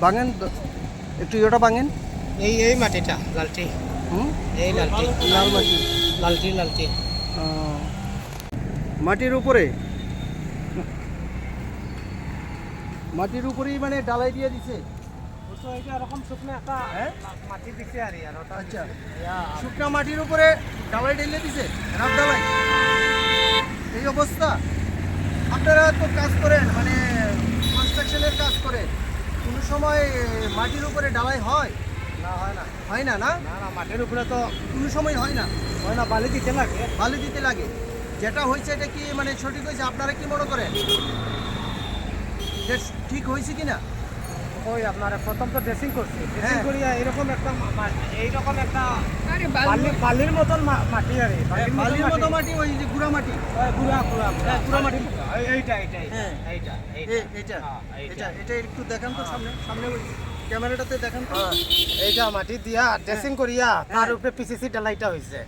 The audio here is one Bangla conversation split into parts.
ভাঙেন? দ- একটু ইয়েটা ভাঙেন। এই এই মাটিটা লালটি। হুম? এই লালটি। লাল মাটি। লালটি লালটি। মাটির উপরে? মাটির উপরেই মানে ডালাই দিয়ে দিছে? শুকনো হ্যাঁ? আচ্ছা। শুকনা মাটির উপরে ডালাই ঢেলে দিছে? রাত ডালাই এই অবস্থা? আপনারা তো কাজ করেন মানে কনস্ট্রাকশনের কাজ করেন কোনো সময় মাটির উপরে ডালাই হয়? না হয় না। হয় না না? না মাটির উপরে তো কোনো সময় হয় না? হয় না বালি দিতে লাগে। বালি দিতে লাগে। যেটা হয়েছে এটা কি মানে সঠিক হয়েছে? আপনারা কি মনে করেন? ঠিক হয়েছে কি না ওই আপনারা প্রথম তো ড্রেসিং করছি। ড্রেসিং। করিয়া এরকম একটা এইরকম একটা বালির মতন মা- মাটি আর বালির মতো মাটি ওই যে গুড়া মাটি গুড়া গুড়া হ্যাঁ, গুড়া মাটি। এইটা এইটা এইটা, হ্যাঁ। এইটা এইটা এটা হ্যাঁ, এইটা। এটা এটা একটু দেখান তো সামনে সামনে ক্যামেরাটাতে দেখেন তো হ্যাঁ, এইটা মাটি দিয়া ড্রেসিং করিয়া তার হ্যাঁ। উপরে পিসিসি ডালাইটা হইছে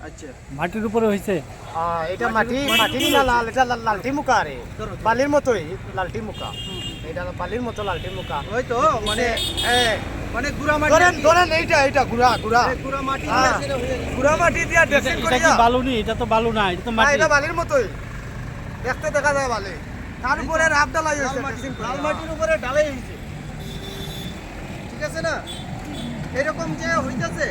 আচ্ছা। মাটির উপরে হয়েছে হ্যাঁ, এটা মাটি মাটি না লাল এটা লাল- লালটি মুখা রে। বালির মতোই লালটি মুখা। এটা বালির মতো লালটি মুখা। ওই তো মানে মানে গুড়া মাটি। ধরেন ধরেন এইটা এইটা গুড়া গুড়া। গুড়া মাটি হ্যাঁ। গুড়া মাটি দিয়া এটা ড্রেসিং এটা কি বালু নি? এটা তো বালু না এটা তো মাটি। এটা বালির মতোই। দেখতে দেখা যায় বালি। তার উপরে রাব ডালাই লাল হয়েছে লাল মাটির উপরে ডালাই হয়েছে। ঠিক আছে না? এরকম যে হইতাছে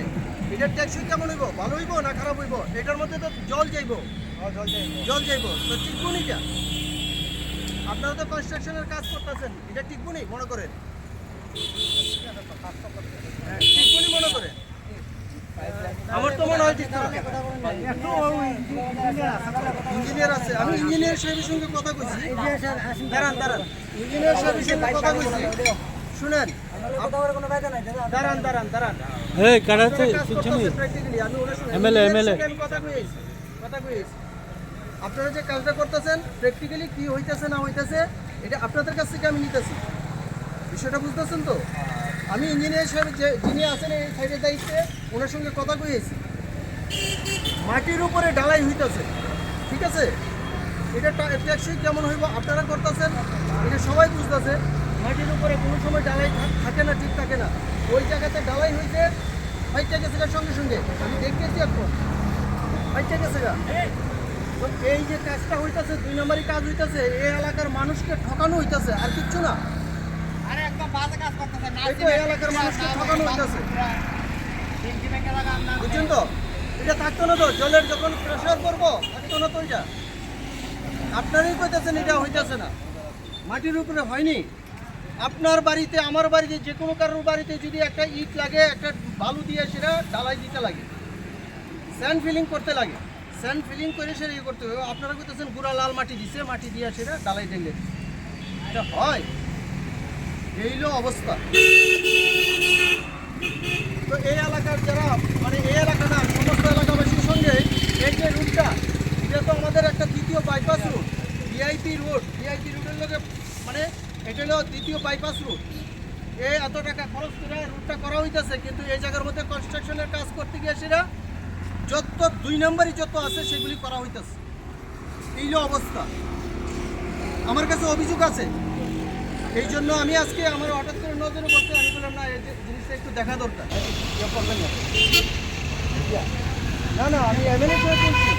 এটা টেকসই কেমন হইব? ভালো হইব না খারাপ হইব? এটার মধ্যে তো জল যাইব। হ্যাঁ, জল যাইবো। তো টিকবুনিটা আপনারা তো কনস্ট্রাকশনের কাজ করতেছেন। এটা মনে করেন। হ্যাঁ, টিকবুনি মনে করেন? আমার তো মনে হয় ঠিক না। ইঞ্জিনিয়ার আছে। আমি ইঞ্জিনিয়ার সাহেবের সঙ্গে কথা কইছি। দাঁড়ান দাঁড়ান। ইঞ্জিনিয়ার সাহেবের সঙ্গে কথা কইছি। শুনেন দাঁড়ান দাঁড়ান। দাঁড়ান এই কাটাতে কিছু নেই। সঙ্গে আমি কথা কইছি, কথা কইছি। আপনারা যে কাজটা করতেছেন প্র্যাকটিক্যালি কি হইতেছে না হইতেছে এটা আপনাদের কাছ থেকে আমি নিতেছি। বিষয়টা বুঝতেছেন তো? আমি ইঞ্জিনিয়ার সাহেব যে যিনি আছেন এই সাইডের দায়িত্বে ওনার সঙ্গে কথা কইছি মাটির উপরে ডালাই হইতেছে ঠিক আছে? এটা টেকসই কেমন হইব আপনারা করতেছেন এটা সবাই বুঝতেছে। মাটির উপরে কোনো সময় ডালাই থাকে না ঠিক থাকে না। ওই জায়গাতে ডালাই হইতে ফাইটটা গেছে সঙ্গে সঙ্গে। আমি দেখতেছি এখন। ফাইটটা গেছে তো এই যে কাজটা হইতেছে দুই নম্বরই কাজ হইতেছে এই এলাকার মানুষকে ঠকানো হইতেছে আর কিচ্ছু না। আরে একদম বাজে কাজ করতেছে এই এই এলাকার মানুষকে ঠকানো হইতাছে। বুঝছেন তো? এটা থাকতো না তো জলের যখন প্রেশার করব থাকতো না তো এটা। আপনারই কইতেছেন এটা হইতেছে না। মাটির উপরে হয়নি। আপনার বাড়িতে, আমার বাড়িতে, যে কোনো কারোর বাড়িতে যদি একটা ইট লাগে, একটা বালু দিয়ে সেটা ডালাই দিতে লাগে। স্যান্ড ফিলিং করতে লাগে। স্যান্ড ফিলিং করে সেটা ইয়ে করতে হবে। আপনারা কইতেছেন গুড়া লাল মাটি দিছে, মাটি দিয়ে সেটা ডালাই ঢেলে এটা হয়। এই হলো অবস্থা। তো এই এলাকার যারা মানে এই এলাকা না, সমস্ত এলাকাবাসীর সঙ্গে এই যে রুটটা, এটা তো আমাদের একটা দ্বিতীয় bypass route VIP road VIP রুটের লোকে মানে এটা হলো দ্বিতীয় বাইপাস রুট এই এত টাকা খরচ করে রুটটা করা হইতেছে কিন্তু এই জায়গার মধ্যে কনস্ট্রাকশনের কাজ করতে গিয়ে সেটা যত দুই নম্বরই যত আছে সেগুলি করা হইতেছে। এই হলো অবস্থা। আমার কাছে অভিযোগ আছে। এই জন্য আমি আজকে আমার হঠাৎ করে নজরে পড়তে আমি বললাম না এই জিনিসটা একটু দেখা দরকার। করবেন না না না আমি এমএলএ করে বলছি।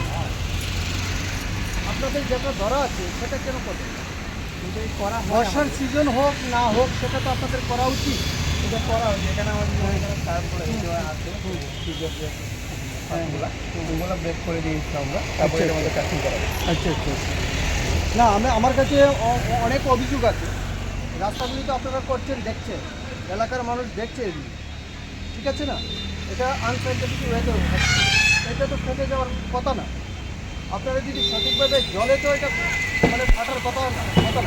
আপনাদের যেটা ধরা আছে সেটা কেন করবেন? কিন্তু করা বর্ষার সিজন হোক না হোক সেটা তো আপনাদের করা উচিত। এটা করা আমাদের এখানে তারপরে আছে। ওগুলা ওগুলো ব্রেক করে দিয়েছি আমরা। তারপরে আমাদের কাটিং করা আচ্ছা আচ্ছা। না আমি আমার কাছে অনেক অভিযোগ আছে। রাস্তাগুলি তো আপনারা করছেন দেখছেন। এলাকার মানুষ দেখছে এগুলি। ঠিক আছে না? এটা আনসাইন্টিফিক ওয়েতে এটা তো ফেটে যাওয়ার কথা না। আপনারা যদি সঠিকভাবে জলে তো এটা মানে ফাটার কথা কথা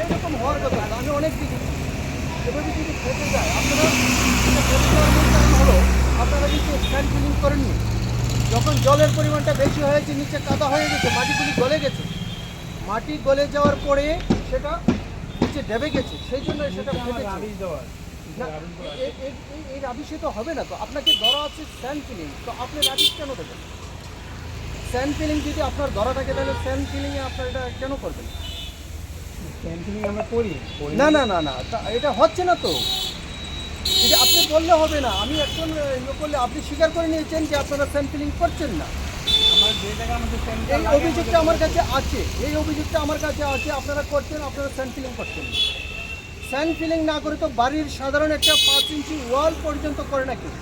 এইরকম হওয়ার কথা না। আমি অনেক দেখেছি এভাবে যদি ফেটে যায় আপনারা ফেটে যাওয়ার মূল কারণ হলো আপনারা কিন্তু স্ট্যান্ড ফিলিং করেননি। যখন জলের পরিমাণটা বেশি হয়েছে নিচে কাদা হয়ে গেছে মাটিগুলি গলে গেছে মাটি গলে যাওয়ার পরে সেটা নিচে ডেবে গেছে সেই জন্য সেটা ফেটেছে এই রাবিশে তো হবে না তো আপনাকে ধরা আছে স্যান্ড ফিলিং তো আপনি রাবিশ কেন দেবেন? স্যান্ড ফিলিং যদি আপনার ধরা থাকে তাহলে স্যান্ড ফিলিংয়ে আপনার এটা কেন করবেন? স্যাম্পলিং আমরা করি না না। না না এটা হচ্ছে না তো। এটা আপনি বললে হবে না আমি একজন ইয়ে করলে আপনি স্বীকার করে নিয়েছেন যে আপনারা স্যাম্পলিং করছেন না। এই অভিযোগটা আমার কাছে আছে এই অভিযোগটা আমার কাছে আছে আপনারা করছেন আপনারা স্যান্ড ফিলিং করছেন স্যান্ড ফিলিং না করে তো বাড়ির সাধারণ একটা পাঁচ ইঞ্চি ওয়াল পর্যন্ত করে না কেউ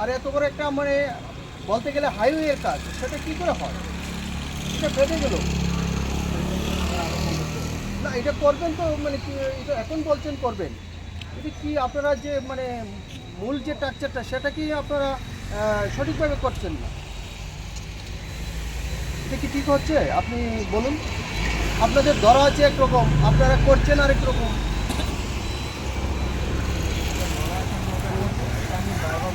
আর এত বড় একটা মানে বলতে গেলে হাইওয়ের কাজ সেটা কী করে হয়? এটা বেঁধে গেল। না, এটা করবেন তো মানে এটা এখন বলছেন করবেন। এটা কি আপনারা যে মানে মূল যে টাকচারটা সেটা কি আপনারা সঠিকভাবে করছেন না? এটা কি ঠিক হচ্ছে? আপনি বলুন। আপনাদের ধরা আছে একরকম, আপনারা করছেন আরেক রকম।